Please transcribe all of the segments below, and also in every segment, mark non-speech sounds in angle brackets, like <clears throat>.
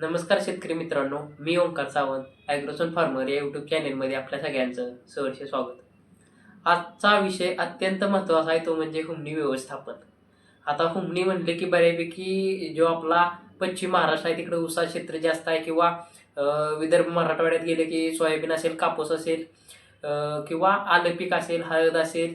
नमस्कार शेतकरी मित्रांनो मी ओंकार सावंत ॲग्रोसन फार्मर या यूट्यूब चॅनेलमध्ये आपल्या सगळ्यांचं सहर्ष स्वागत. आजचा विषय अत्यंत महत्त्वाचा आहे तो म्हणजे हुमणी व्यवस्थापन. आता हुमणी म्हणले की बऱ्यापैकी जो आपला पश्चिम महाराष्ट्र आहे तिकडे ऊसा क्षेत्र जास्त आहे किंवा विदर्भ मराठवाड्यात गेले की सोयाबीन असेल कापूस असेल किंवा आलं पीक असेल हळद असेल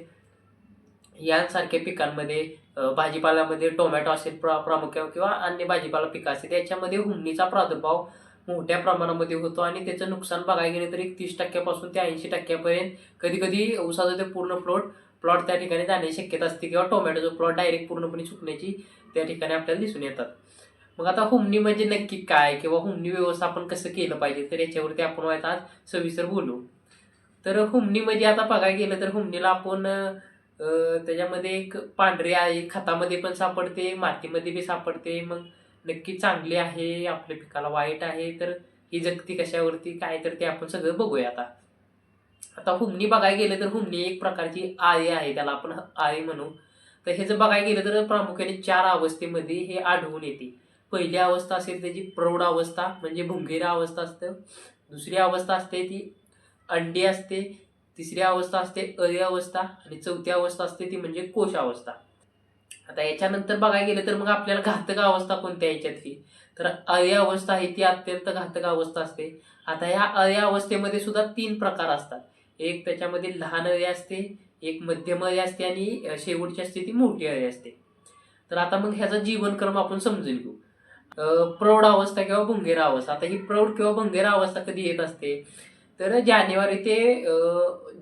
यांसारख्या पिकांमध्ये भाजीपाल्यामध्ये टोमॅटो असेल प्रा प्रामुख्याने किंवा अन्य भाजीपाला पिकं असेल त्याच्यामध्ये हुमणीचा प्रादुर्भाव मोठ्या प्रमाणामध्ये होतो आणि त्याचं नुकसान बघायला गेलं तर एक तीस टक्क्यापासून ते ऐंशी टक्क्यापर्यंत कधी कधी ऊसाचं ते पूर्ण प्लॉट प्लॉट त्या ठिकाणी जाण्याची शक्यता असते किंवा टोमॅटोचं प्लॉट डायरेक्ट पूर्णपणे सुकण्याची त्या ठिकाणी आपल्याला दिसून येतात. मग आता हुमणी म्हणजे नक्की काय किंवा हुमणी व्यवस्थापन कसं केलं पाहिजे? तर याच्यावरती आपण आज सविस्तर बोलू. तर हुमणी म्हणजे आता बघायला गेलं तर हुमणीला आपण त्याच्यामध्ये एक पांढरी आहे खतामध्ये पण सापडते मातीमध्ये बी सापडते. मग नक्की चांगली आहे आपल्या पिकाला वाईट आहे तर ही जगती कशावरती काय तर ते आपण सगळं बघूया आता. आता हुमणी बघायला गेलं तर हुमणी एक प्रकारची आळी आहे त्याला आपण आळी म्हणू. तर हे जर बघायला गेलं तर प्रामुख्याने चार अवस्थेमध्ये हे आढळून येते. पहिली अवस्था असेल त्याची प्रौढ अवस्था म्हणजे भुंगेरा अवस्था असतं. दुसरी अवस्था असते ती अंडी असते. तिसरी अवस्था असते अय अवस्था आणि चौथी अवस्था असते ती म्हणजे कोश अवस्था. आता याच्यानंतर बघायला गेलं तर मग आपल्याला घातक अवस्था कोणत्या याच्यातली तर अय अवस्था आहे ती अत्यंत घातक अवस्था असते. आता ह्या अळी अवस्थेमध्ये सुद्धा तीन प्रकार असतात. एक त्याच्यामध्ये लहान अळी असते एक मध्यम अय असते आणि शेवटची असते ती मोठी अळी असते. तर आता मग ह्याचा जीवनक्रम आपण समजून घेऊ. प्रौढ अवस्था किंवा भुंगेरा अवस्था. आता ही प्रौढ किंवा भुंगेरा अवस्था कधी येत असते? तर जानेवारी ते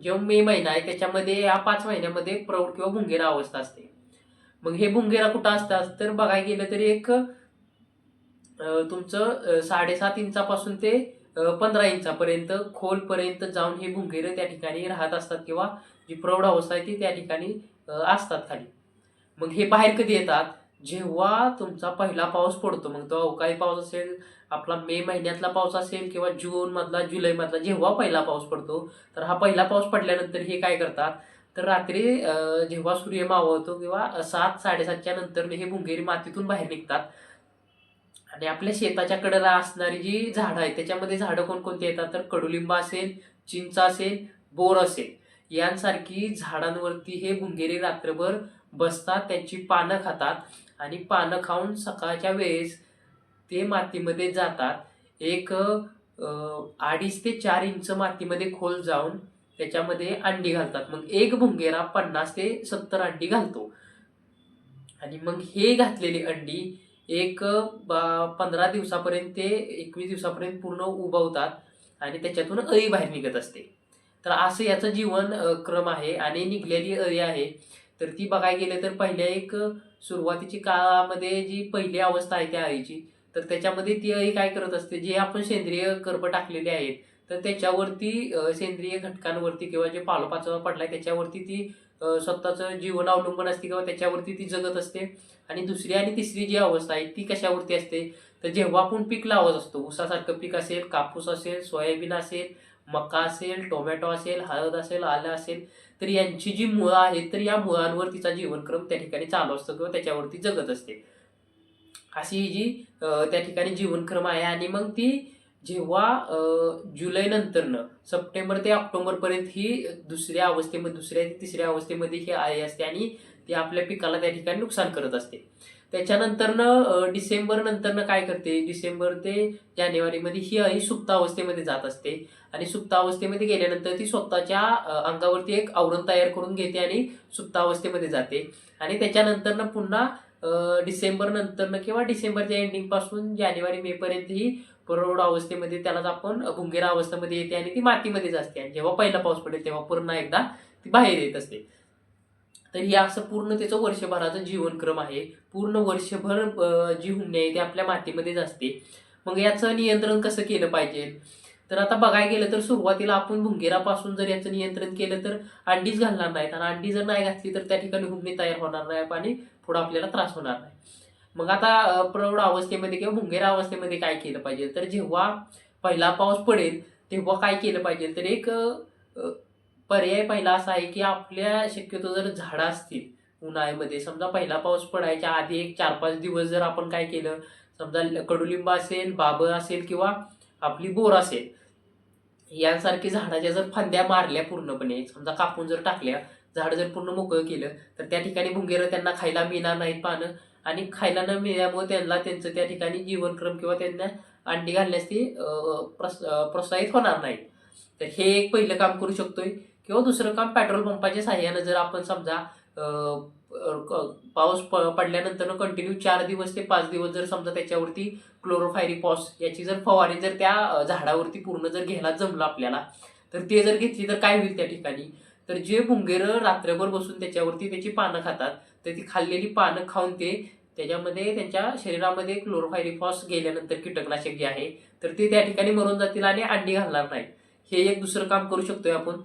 जो मे महिना आहे त्याच्यामध्ये या पाच महिन्यामध्ये प्रौढ किंवा भुंगेरा अवस्था असते. मग हे भुंगेरा कुठं असतात? तर बघायला गेलं तरी एक तुमचं साडेसात इंचापासून ते पंधरा इंचापर्यंत खोलपर्यंत जाऊन हे भुंगेरे त्या ठिकाणी राहत असतात किंवा जी प्रौढ अवस्था आहे ती त्या ठिकाणी असतात खाली. मग हे बाहेर कधी येतात? जेव्हा तुमचा पहिला पाऊस पडतो मग तो अवकाळी पाऊस असेल आपला मे महिन्यातला पाऊस असेल किंवा जून मधला जुलै मधला जेव्हा पहिला पाऊस पडतो तर हा पहिला पाऊस पडल्यानंतर हे काय करतात? तर रात्री जेव्हा सूर्य मावळतो किंवा सात साडेसातच्या नंतर हे भुंगेरी मातीतून बाहेर निघतात. आणि आपल्या शेताच्या कडेला असणारी जी झाडं आहेत त्याच्यामध्ये झाडं कोणकोणती येतात? तर कडुलिंब असेल चिंच असेल बोर असेल. यांसारखी झाडांवरती हे भुंगेरी रात्रभर बसतात त्यांची पानं खातात. आणि पानं खाऊन सकाळच्या वेळेस ते मातीमध्ये जातात. एक अडीच ते चार इंच मातीमध्ये खोल जाऊन त्याच्यामध्ये अंडी घालतात. मग एक भुंगेरा पन्नास ते सत्तर अंडी घालतो. आणि मग हे घातलेली अंडी एक बा- पंधरा दिवसापर्यंत ते एकवीस दिवसापर्यंत पूर्ण उभवतात आणि त्याच्यातून अळी बाहेर निघत असते. तर असं याचं जीवन क्रम आहे आणि निघलेली अळी आहे. तर ती बघायला गेलं तर पहिल्या एक सुरुवातीची काळामध्ये जी पहिली अवस्था आहे त्या अळीची तर त्याच्यामध्ये ती काय करत असते जे आपण सेंद्रिय कर्ब टाकलेले आहेत तर त्याच्यावरती सेंद्रिय घटकांवरती किंवा जे पालोपाचोळा पडलाय त्याच्यावरती ती स्वतःचं जीवन अवलंबून असते किंवा त्याच्यावरती ती जगत असते. आणि दुसरी आणि तिसरी जी अवस्था आहे ती कशावरती असते? तर जेव्हा आपण पीक लावत असतो ऊसासारखं पीक असेल कापूस असेल सोयाबीन असेल मका असेल टोमॅटो असेल हळद असेल आलं असेल तर यांची जी मुळं आहेत तर या मुळांवर तिचा जीवनक्रम त्या ठिकाणी चालू असतो किंवा त्याच्यावरती जगत असते. अशी ही जी त्या ठिकाणी जीवनक्रम आहे आणि मग ती जेव्हा जुलैनंतरनं जुलै नंतरनं सप्टेंबर ते ऑक्टोबरपर्यंत ही दुसऱ्या अवस्थेमध्ये दुसऱ्या ते तिसऱ्या अवस्थेमध्ये ही आई असते आणि ती आपल्या पिकाला त्या ठिकाणी नुकसान करत असते. त्याच्यानंतरनं डिसेंबर नंतरनं काय करते? डिसेंबर ते जानेवारीमध्ये ही आई सुप्तावस्थेमध्ये जात असते आणि सुप्तावस्थेमध्ये गेल्यानंतर ती स्वतःच्या अंगावरती एक आवरण तयार करून घेते आणि सुप्तावस्थेमध्ये जाते आणि त्याच्यानंतरनं पुन्हा डिसेंबर नंतरनं किंवा डिसेंबरच्या एंडिंगपासून जानेवारी मे पर्यंत ही प्रौढ अवस्थेमध्ये त्यालाच आपण भुंगेरा अवस्थेमध्ये येते आणि ती मातीमध्येच असते. आणि जेव्हा पहिला पाऊस पडेल तेव्हा पूर्ण एकदा ती बाहेर येत असते. तर हे असं पूर्ण त्याचं वर्षभराचं जीवनक्रम आहे. पूर्ण वर्षभर जी हुंडी आहे ती आपल्या मातीमध्येच असते. मग याचं नियंत्रण कसं केलं पाहिजे? तर आता बघायला गेलं तर सुरुवातीला आपण भुंगेरापासून जर याचं नियंत्रण केलं तर अंडीच घालणार नाहीत. आणि अंडी जर नाही घातली तर त्या ठिकाणी हुंडी तयार होणार नाही आणि पुढं आपल्याला त्रास होणार नाही. मग आता प्रौढ अवस्थेमध्ये किंवा भुंगेरा अवस्थेमध्ये काय केलं पाहिजे? तर जेव्हा पहिला पाऊस पडेल तेव्हा काय केलं पाहिजे? तर एक पर्याय पहिला असा आहे की आपल्या शक्यतो जर झाडं असतील उन्हाळ्यामध्ये समजा पहिला पाऊस पडायच्या आधी एक चार पाच दिवस जर आपण काय केलं समजा ल- कडुलिंब असेल बाब असेल किंवा आपली बोर असेल यांसारखी झाडाच्या जर फांद्या मारल्या पूर्णपणे समजा कापून जर टाकल्या झाड जर पूर्ण मोकळं केलं तर त्या ठिकाणी भुंगेरं त्यांना खायला मिळणार नाहीत पानं. आणि खायला न मिळाल्यामुळे त्यांना त्यांचं त्या ठिकाणी जीवनक्रम किंवा त्यांना अंडी घालण्यास ती प्रस प्रोत्साहित होणार नाहीत. तर हे एक पहिलं काम करू शकतोय. किंवा दुसरं काम पेट्रोल पंपाच्या साह्यानं जर आपण समजा पाऊस प पडल्यानंतर कंटिन्यू चार दिवस ते पाच दिवस जर समजा त्याच्यावरती क्लोरोफायरिपॉस याची जर फवारणी जर त्या झाडावरती पूर्ण जर घ्यायला जमलं आपल्याला तर ते जर घेतली तर काय होईल त्या ठिकाणी? तर जे भुंगेरं रात्रभर बसून त्याच्यावरती त्याची पानं खातात तर ती खाल्लेली पानं खाऊन ते त्याच्यामध्ये त्यांच्या शरीरामध्ये क्लोरोफायरिफॉस गेल्यानंतर कीटकनाशक जे आहे तर ते त्या ठिकाणी मरून जातील आणि अंडी घालणार नाही हे एक दुसरं काम करू शकतोय आपण.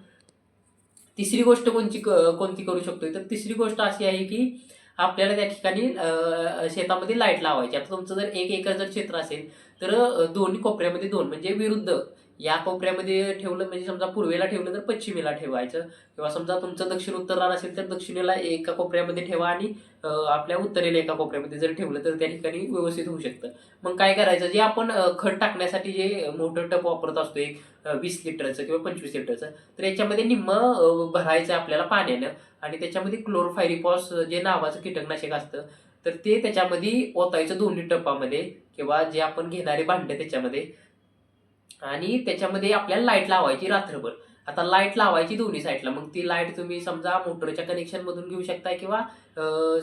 तिसरी गोष्ट कोणती कोणती करू शकतोय? तर तिसरी गोष्ट अशी आहे की आपल्याला त्या ठिकाणी अं, शेतामध्ये लाइट लावायची. आता तुमचं जर एक एकर जर क्षेत्र असेल तर दोन्ही कोपऱ्यामध्ये दोन म्हणजे विरुद्ध. या कोपऱ्यामध्ये ठेवलं म्हणजे समजा पूर्वेला ठेवलं तर पश्चिमेला ठेवायचं. किंवा समजा तुमचं दक्षिण उत्तर रान असेल तर दक्षिणेला एका कोपऱ्यामध्ये ठेवा आणि आपल्या उत्तरेला एका कोपऱ्यामध्ये जर ठेवलं तर त्या ठिकाणी व्यवस्थित होऊ शकतं. मग काय करायचं? जे आपण खत टाकण्यासाठी जे मोठं टप वापरत असतो एक वीस लिटरचं किंवा पंचवीस लिटरचं तर याच्यामध्ये निम्म भरायचं आपल्याला पाण्यानं. आणि त्याच्यामध्ये क्लोरोफायरिपॉस जे नावाचं कीटकनाशक असतं तर ते त्याच्यामध्ये ओतायचं दोन्ही टप्पामध्ये किंवा जे आपण घेणारे भांडे त्याच्यामध्ये. आणि त्याच्यामध्ये आपल्याला लाइट लावायची रात्रभर. आता लाइट लावायची दोन्ही साईडला मग ती लाइट तुम्ही समजा मोटरच्या कनेक्शनमधून घेऊ शकता किंवा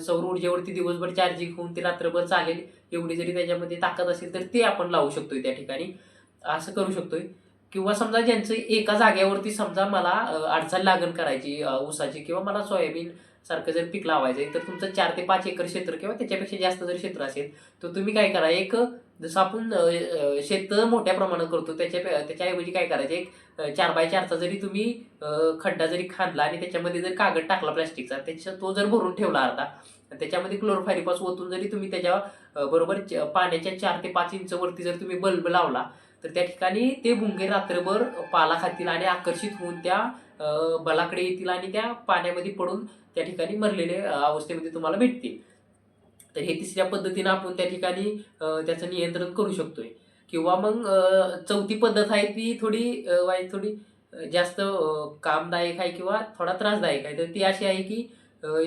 सौर ऊर्जेवरती दिवसभर चार्जिंग होऊन ती रात्रभर चालेल. एवढी जरी त्याच्यामध्ये ताकद असेल तर ते आपण लावू शकतोय त्या ठिकाणी. असं करू शकतोय. किंवा समजा ज्यांचं एका जाग्यावरती समजा मला अडचण लागण करायची ऊसाची किंवा मला सोयाबीन सारखं जर पीक लावायचं आहे तर तुमचं चार ते पाच एकर क्षेत्र किंवा त्याच्यापेक्षा जास्त जर क्षेत्र असेल तर तुम्ही काय करा एक जसं आपण शेत मोठ्या प्रमाणात करतो त्याच्या त्याच्याऐवजी काय करायचं एक चार बाय चारचा जरी तुम्ही खड्डा जरी खांदला आणि त्याच्यामध्ये जर कागद टाकला प्लास्टिकचा त्याच्या तो जर भरून ठेवला अर्धा त्याच्यामध्ये क्लोरोफायरीपास ओतून जरी तुम्ही त्याच्या बरोबर च- पाण्याच्या चार ते पाच इंच वरती जर तुम्ही बल्ब लावला तर त्या ठिकाणी ते भुंगे रात्रभर पाला खातील आणि आकर्षित होऊन त्या बलाकडे येतील आणि त्या पाण्यामध्ये पडून त्या ठिकाणी मरलेले अवस्थेमध्ये तुम्हाला भेटतील. तर हे तिसऱ्या पद्धतीनं आपण त्या ठिकाणी त्याचं नियंत्रण करू शकतोय. किंवा मग चौथी पद्धत आहे ती थोडी वाईट थोडी जास्त कामदायक आहे किंवा थोडा त्रासदायक आहे. तर ती अशी आहे की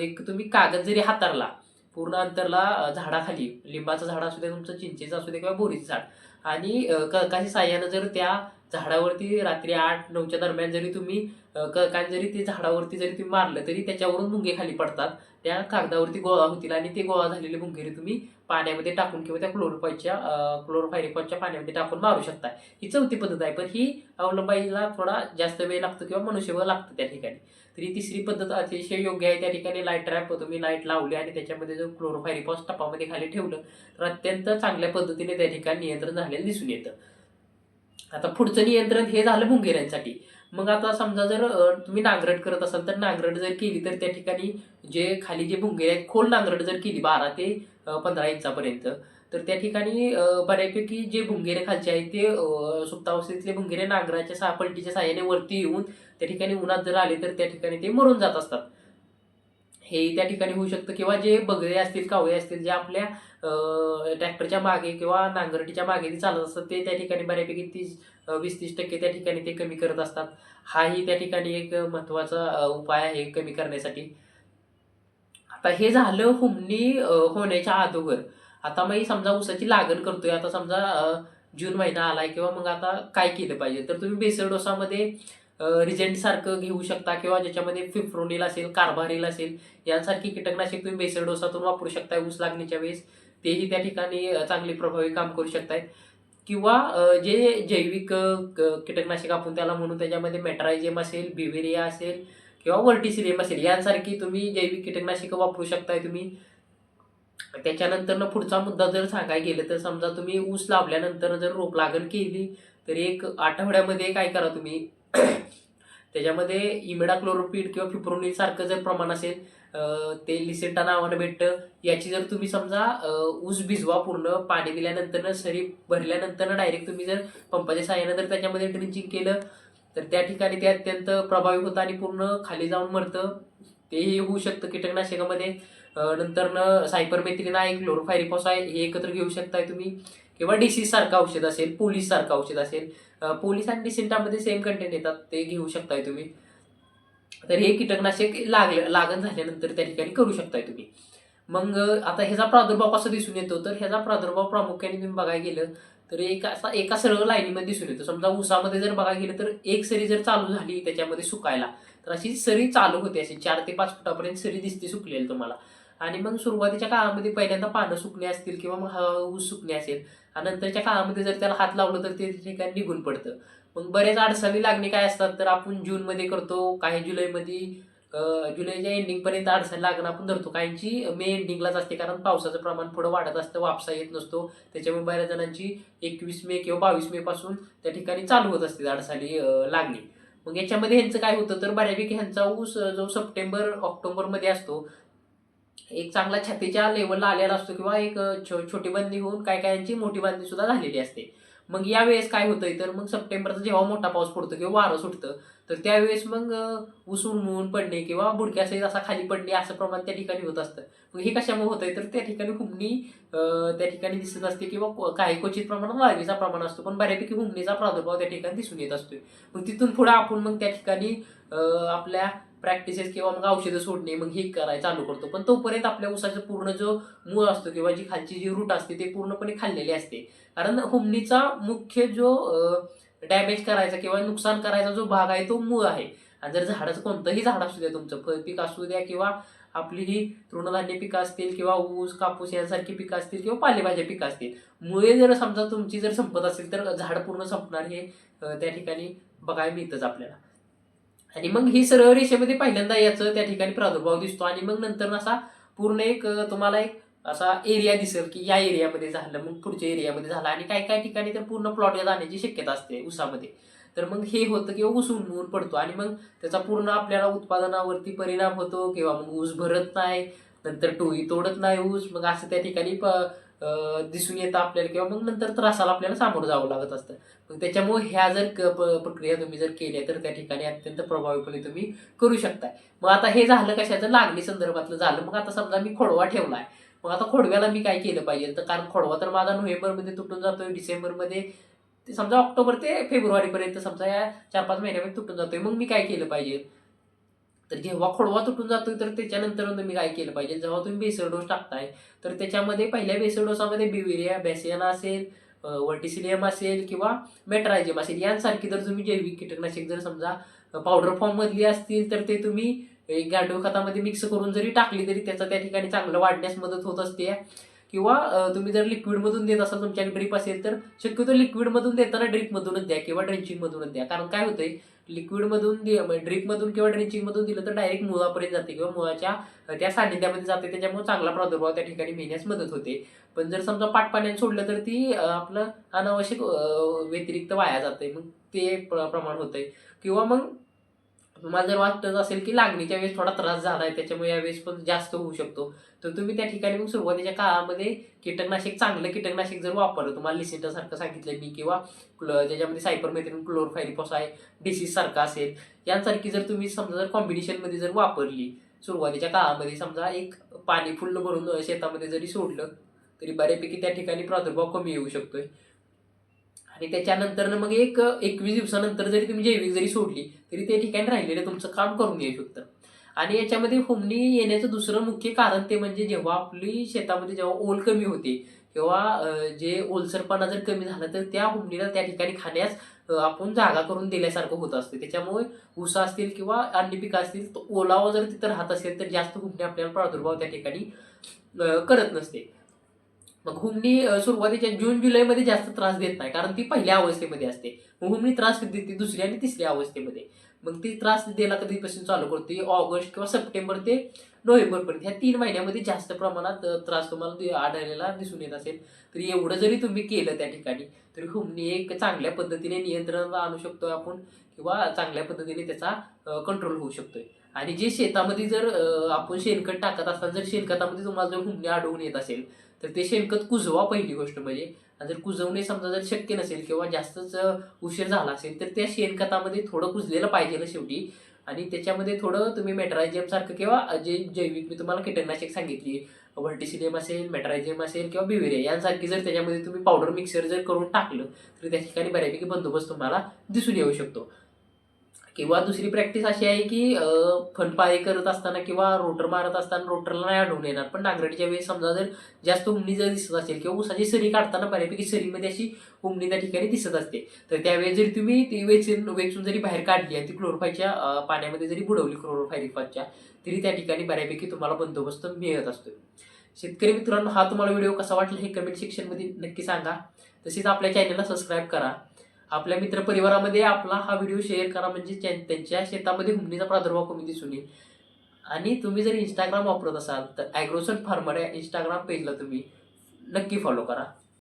एक तुम्ही कागद जरी हातारला पूर्ण अंतरला झाडाखाली लिंबाचं झाड असू दे तुमचं चिंचेचं असू दे किंवा बोरीचं झाड आणि कळकाच्या साह्यानं जर त्या झाडावरती रात्री आठ नऊच्या दरम्यान जरी तुम्ही अं, कळकान जरी ते झाडावरती जरी तुम्ही मारलं तरी त्याच्यावरून मुंगे खाली पडतात. त्या कागदावरती गोळा होतील आणि ते गोळा झालेले मुंगेरी तुम्ही पाण्यामध्ये टाकून किंवा त्या क्लोरोफायच्या क्लोरोफायरिकॉनच्या पाण्यामध्ये टाकून मारू शकता ही चौथी पद्धत आहे पण ही अवलंबाईला थोडा जास्त वेळ लागतो किंवा मनुष्यबळ लागतं त्या ठिकाणी. तर ही तिसरी पद्धत अतिशय योग्य आहे. त्या ठिकाणी लाइट ट्रॅप तुम्ही लाइट लावली आणि त्याच्यामध्ये जर क्लोरोफायरिपॉस टपामध्ये खाली ठेवलं तर अत्यंत चांगल्या पद्धतीने त्या ठिकाणी नियंत्रण झालेलं दिसून येतं. आता पुढचं नियंत्रण हे झालं भुंगेऱ्यांसाठी मग आता समजा जर तुम्ही नांगरट करत असाल तर नांगरट जर केली तर त्या ठिकाणी जे खाली जे भुंगेरे आहेत खोल नांगरट जर केली बारा ते पंधरा इंचापर्यंत तर त्या ठिकाणी बऱ्यापैकी जे भुंगेरे खालचे आहेत ते सुप्तावस्थेतले भुंगेरे नांगराच्या सहा पलटीच्या साह्याने वरती येऊन त्या ठिकाणी उन्हात जर आले तर त्या ठिकाणी ते मरून जात असतात. हे त्या ठिकाणी होऊ शकतं किंवा जे बगळे असतील कावळे असतील जे आपल्या ट्रॅक्टरच्या मागे किंवा नांगरटीच्या मागे ते चालत असतात ते त्या ठिकाणी बऱ्यापैकी तीस वीस तीस टक्के त्या ठिकाणी ते कमी करत असतात. हाही त्या ठिकाणी एक महत्त्वाचा उपाय आहे कमी करण्यासाठी. आता हे झालं हुमणी होण्याच्या अगोदर. आता मग समजा ऊसाची लागण करतोय आता समजा जून महिना आलाय किंवा मग आता काय केलं पाहिजे? तर तुम्ही बेसळ डोसामध्ये रिजेंट सारखं घेऊ शकता किंवा ज्याच्यामध्ये फिफ्रोनिल असेल कार्बारिल असेल यांसारखी कीटकनाशक तुम्ही बेसळ डोसातून वापरू शकताय ऊस लागणीच्या वेळेस. तेही त्या ठिकाणी चांगले प्रभावी काम करू शकताय. किंवा जे जैविक कीटकनाशक आपण त्याला म्हणू त्याच्यामध्ये मेट्रायझेम असेल बिव्हेरिया असेल किंवा वर्टिसिलियम असेल यांसारखी तुम्ही जैविक कीटकनाशकं वापरू शकताय तुम्ही. त्याच्यानंतर ना पुढचा मुद्दा जर सांगायला गेलं तर समजा तुम्ही ऊस लावल्यानंतर जर रोप लागण केली तर एक आठवड्यामध्ये काय करा तुम्ही? <clears throat> त्याच्यामध्ये इमिडा क्लोरोपीड किंवा फिप्रोनिल सारखं जर प्रमाण असेल ते लिसेंटा नावानं भेटतं. याची जर तुम्ही समजा ऊस भिजवा पूर्ण पाणी दिल्यानंतर सरी भरल्यानंतर डायरेक्ट तुम्ही जर पंपाच्या साह्यानं जर त्याच्यामध्ये ड्रिंचिंग केलं तर त्या ठिकाणी ते अत्यंत प्रभावी होतं आणि पूर्ण खाली जाऊन मरतं. तेही होऊ शकतं कीटकनाशकामध्ये. नंतर नंतर सायपरमेथ्रिन आहे क्लोरोफायरिफॉस आहे हे एकत्र घेऊ शकताय तुम्ही. किंवा डिसीज सारखं औषध असेल पोलीस सारखं औषध असेल. पोलीस आणि डिसिंटामध्ये सेम कंटेंट येतात ते घेऊ शकताय तुम्ही. तर हे कीटकनाशक लागलं लागण झाल्यानंतर त्या ठिकाणी करू शकताय तुम्ही. मग आता ह्याचा प्रादुर्भाव कसा दिसून येतो? तर ह्याचा प्रादुर्भाव प्रामुख्याने तुम्ही बघायला गेलं तर एक असा एका सरळ लाईनीमध्ये दिसून येतो. समजा उसामध्ये जर बघायला गेलं तर एक सरी जर चालू झाली त्याच्यामध्ये सुकायला तर अशी सरी चालू होते अशी चार ते पाच फुटापर्यंत सरी दिसते सुकलेली तुम्हाला. आणि मग सुरुवातीच्या काळामध्ये पहिल्यांदा पानं सुकणे असतील किंवा मग हा ऊस सुकणे असेल. आणि नंतरच्या काळामध्ये जर त्याला हात लावलं तर ते ठिकाणी निघून पडतं. मग बऱ्याच अडचणी लागणे काय असतात तर आपण जूनमध्ये करतो काही जुलैमध्ये जुलैच्या एंडिंगपर्यंत अडचण लागणं आपण धरतो. काहींची मे एंडिंगलाच असते. कारण पावसाचं प्रमाण पुढं वाढत असतं वापसा येत नसतो. त्याच्यामुळे बऱ्याच जणांची एकवीस मे किंवा बावीस मे पासून त्या ठिकाणी चालू होत असते अडचणी लागणे. मग याच्यामध्ये ह्यांचं काय होतं तर बऱ्यापैकी ह्यांचा ऊस जो सप्टेंबर ऑक्टोबरमध्ये असतो एक चांगला छातीच्या लेवलला आलेला असतो किंवा एक छो छोटी बांधणी होऊन काय कायांची मोठी बांधणी सुद्धा झालेली असते. मग यावेळेस काय होतंय? तर मग सप्टेंबरचा जेव्हा मोठा पाऊस पडतो किंवा वारं सुटतं तर त्यावेळेस मग ऊस उन्मळून पडणे किंवा बुडक्यासहित असा खाली पडणे असं प्रमाण त्या ठिकाणी होत असतं. मग हे कशामुळे होतंय? तर त्या ठिकाणी हुमणी त्या ठिकाणी दिसत असते किंवा काही क्वचित प्रमाणात वाळवीचा प्रमाण असतो पण बऱ्यापैकी हुमणीचा प्रादुर्भाव त्या ठिकाणी दिसून येत असतोय. मग तिथून पुढे आपण मग त्या ठिकाणी आपल्या प्रॅक्टिसेस किंवा मग औषधं सोडणे मग हे करायला चालू करतो. पण तोपर्यंत आपल्या उसाचा पूर्ण जो मूळ असतो किंवा जी खालची जी रूट असते ते पूर्णपणे खाल्लेली असते. कारण हुमणीचा मुख्य जो डॅमेज करायचा किंवा नुकसान करायचा जो भाग आहे तो मूळ आहे. आणि जर झाडाचं कोणतंही झाड असू द्या तुमचं फळपीक असू द्या किंवा आपली ही तृणधान्य पिकं असतील किंवा ऊस कापूस यांसारखी पिकं असतील किंवा पालेभाज्या पिकं असतील. मुळे जर समजा तुमची जर संपत असेल तर झाड पूर्ण संपणार हे त्या ठिकाणी बघायला मिळतंच आपल्याला. आणि मग ही सरळ रेषेमध्ये पहिल्यांदा याचं त्या ठिकाणी प्रादुर्भाव दिसतो आणि मग नंतर असा पूर्ण एक तुम्हाला एक असा एरिया दिसेल की या एरियामध्ये झालं मग पुढच्या एरियामध्ये झालं आणि काही काही ठिकाणी तर पूर्ण प्लॉट जाण्याची शक्यता असते ऊसामध्ये. तर मग हे होतं किंवा ऊस उन्मळून पडतो आणि मग त्याचा पूर्ण आपल्याला उत्पादनावरती परिणाम होतो किंवा मग ऊस भरत नाही नंतर टोळी तोडत नाही ऊस मग असं त्या ठिकाणी प दिसून येतं आपल्याला किंवा मग नंतर त्रासाला आपल्याला सामोरं जावं लागत असतं. मग त्याच्यामुळे ह्या जर क- प- प्रक्रिया तुम्ही जर केल्या तर त्या ठिकाणी अत्यंत प्रभावीपणे तुम्ही करू शकताय. मग आता हे झालं कशाचं? लागणी संदर्भातलं झालं. मग आता समजा मी खोडवा ठेवला आहे मग आता खोडव्याला मी काय केलं पाहिजे? तर कारण खोडवा तर माझा नोव्हेंबरमध्ये तुटून जातोय डिसेंबरमध्ये ते समजा ऑक्टोबर ते फेब्रुवारीपर्यंत समजा या चार पाच महिन्यामध्ये तुटून जातोय. मग मी काय केलं पाहिजे? तर जेव्हा खोडवा तुटून जातो तर त्याच्यानंतर तुम्ही काय केलं पाहिजे? जेव्हा तुम्ही बेसर डोस टाकताय तर त्याच्यामध्ये पहिल्या बेसर डोसामध्ये बिविरिया बॅसियाना असेल वर्टिसिलियम असेल किंवा मेट्रायझियम असेल यांसारखी जर तुम्ही जैविक कीटकनाशक जर समजा पावडर फॉर्ममधली असतील तर ते तुम्ही गांडूळ खतामध्ये मिक्स करून जरी टाकली तरी त्याचा त्या ठिकाणी चांगलं वाढण्यास मदत होत असते. किंवा तुम्ही जर लिक्विडमधून देत असाल तुमच्याकडे ड्रिप असेल तर शक्यतो लिक्विडमधून देताना ड्रिपमधूनच द्या किंवा ड्रेंचिंगमधूनच द्या. कारण काय होतंय लिक्विडमधून म्हणजे ड्रीपमधून किंवा ड्रेंचिंगमधून दिलं तर डायरेक्ट मुळापर्यंत जाते किंवा मुळाच्या त्या सानिध्यामध्ये जाते त्याच्यामुळे चांगला प्रादुर्भाव त्या ठिकाणी मिळण्यास मदत होते. पण जर समजा पाटपाण्यात सोडलं तर ती आपलं अनावश्यक व्यतिरिक्त वाया जाते. मग ते प्रमाण होतंय. किंवा मग तुम्हाला जर वाटतच असेल की लागणीच्या वेळेस थोडा त्रास झाला आहे त्याच्यामुळे यावेळेस पण जास्त होऊ शकतो. तर तुम्ही त्या ठिकाणी मग सुरुवातीच्या काळामध्ये कीटकनाशक चांगलं कीटकनाशक जर वापरलं तुम्हाला लिसिंटासारखं सांगितलं मी किंवा क्ल- ज्याच्यामध्ये सायपरमेथ्रिन क्लोरोफायरिफॉस आहे डिसीज सारखा असेल यांसारखी जर तुम्ही समजा जर कॉम्बिनेशनमध्ये जर वापरली सुरुवातीच्या काळामध्ये समजा एक पाणी फुल्ल भरून शेतामध्ये जरी सोडलं तरी बऱ्यापैकी त्या ठिकाणी प्रादुर्भाव कमी येऊ शकतोय. आणि त्याच्यानंतर मग एक एकवीस दिवसानंतर जरी तुम्ही जैविक जरी सोडली तरी त्या ठिकाणी राहिलेलं तुमचं काम करून येऊ शकतं आणि याच्यामध्ये हुमणी येण्याचं दुसरं मुख्य कारण ते म्हणजे जेव्हा आपली शेतामध्ये जेव्हा ओल कमी होते किंवा जे ओलसरपणा जर कमी झाला तर त्या हुमणीला त्या ठिकाणी खाण्यास आपण जागा करून दिल्यासारखं होत असते. त्याच्यामुळे ऊस असतील किंवा अन्य पिकं असतील तर ओलावा जर तिथं राहत असेल तर जास्त हुमणी आपल्याला प्रादुर्भाव त्या ठिकाणी करत नसते. मग हुमणी सुरुवातीच्या जून जुलैमध्ये जास्त त्रास देत नाही कारण ती पहिल्या अवस्थेमध्ये असते. मग हुमणी त्रास देते दुसऱ्या आणि तिसऱ्या अवस्थेमध्ये. मग ती त्रास द्यायला कधीपासून चालू करते? ऑगस्ट किंवा सप्टेंबर ते नोव्हेंबरपर्यंत ह्या तीन महिन्यामध्ये जास्त प्रमाणात त्रास तुम्हाला आढळलेला दिसून येत असेल. तर एवढं जरी तुम्ही केलं त्या ठिकाणी तरी हुमणी एक चांगल्या पद्धतीने नियंत्रणाला आणू शकतो आपण किंवा चांगल्या पद्धतीने त्याचा कंट्रोल होऊ शकतोय. आणि जे शेतामध्ये जर आपण शेणखत टाकत असताना जर शेणखतामध्ये तुम्हाला जर हुमणी आढळून येत असेल तर ते शेणखत कुजवा पहिली गोष्ट म्हणजे. जर कुजवणे समजा जर शक्य नसेल किंवा जास्तच उशीर झाला असेल तर त्या शेणखतामध्ये थोडं कुजलेलं पाहिजे ना शेवटी. आणि त्याच्यामध्ये थोडं तुम्ही मेट्रायझियम सारखं किंवा जे जैविक मी तुम्हाला कीटकनाशक सांगितली. व्हर्टिसिडियम असेल मेट्रायझियम असेल किंवा बिवेरिया यांसारखी जर त्याच्यामध्ये तुम्ही पावडर मिक्सर जर करून टाकलं तर त्या ठिकाणी बऱ्यापैकी बंदोबस्त तुम्हाला दिसून येऊ शकतो. किंवा दुसरी प्रॅक्टिस अशी आहे की अं, फनपाळी करत असताना किंवा रोटर मारत असताना रोटरला नाही आढळून येणार. पण नांगरटीच्या वेळेस समजा जर जास्त उमणी जर दिसत असेल किंवा उसाची सरी काढताना बऱ्यापैकी सरीमध्ये अशी उमणी त्या ठिकाणी दिसत असते. तर त्यावेळी जरी तुम्ही ती वेचून वेचून जरी बाहेर काढली आणि ती क्लोरोफायच्या पाण्यामध्ये जरी बुडवली क्लोरोफायरिफाच्या तरी त्या ठिकाणी बऱ्यापैकी तुम्हाला बंदोबस्त मिळत असतो. शेतकरी मित्रांनो हा तुम्हाला व्हिडिओ कसा वाटला हे कमेंट सेक्शनमध्ये नक्की सांगा. तसेच आपल्या चॅनलला सबस्क्राईब करा. आपल्या मित्रपरिवारामध्ये आपला हा व्हिडिओ शेअर करा म्हणजे त्यांच्या शेतामध्ये हुमणीचा प्रादुर्भाव कमी दिसून येईल. आणि तुम्ही जर इंस्टाग्राम वापरत असाल तर ॲग्रोसन फार्मर या इंस्टाग्राम पेजला तुम्ही नक्की फॉलो करा.